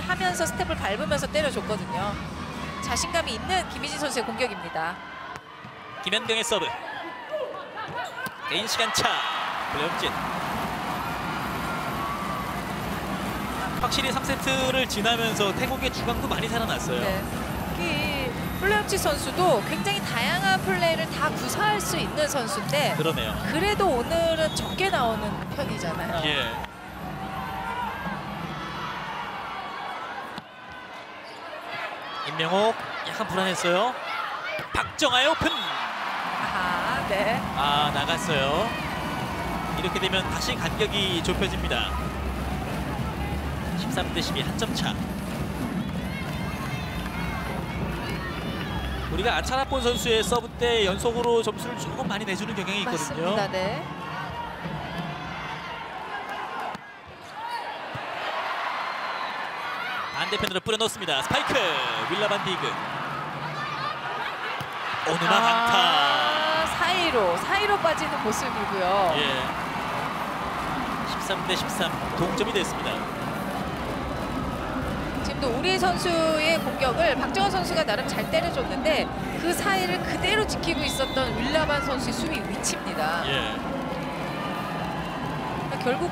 킥을 하면서 스텝을 밟으면서 때려줬거든요. 자신감이 있는 김희진 선수의 공격입니다. 김현경의 서브. 개인 시간 차. 블레움진. 확실히 3세트를 지나면서 태국의 주강도 많이 살아났어요. 네. 이 플레이치 선수도 굉장히 다양한 플레이를 다 구사할 수 있는 선수인데 그러네요. 그래도 오늘은 적게 나오는 편이잖아요. 예. 임명옥 약간 불안했어요. 박정아의 오픈. 아하, 네. 아 나갔어요. 이렇게 되면 다시 간격이 좁혀집니다. 13 대 12 한 점 차. 우리가 아차라폰 선수의 서브 때 연속으로 점수를 조금 많이 내주는 경향이 있거든요. 맞습니다. 네. 반대편으로 뿌려놓습니다. 스파이크 윌라반 디그. 오누마 강타. 아, 사이로 사이로 빠지는 모습이고요. 예. 13대 13 동점이 됐습니다. 지금도 우리 선수의 공격을 박정원 선수가 나름 잘 때려줬는데 그 사이를 그대로 지키고 있었던 윌라반 선수의 수비 위치입니다. 예. 결국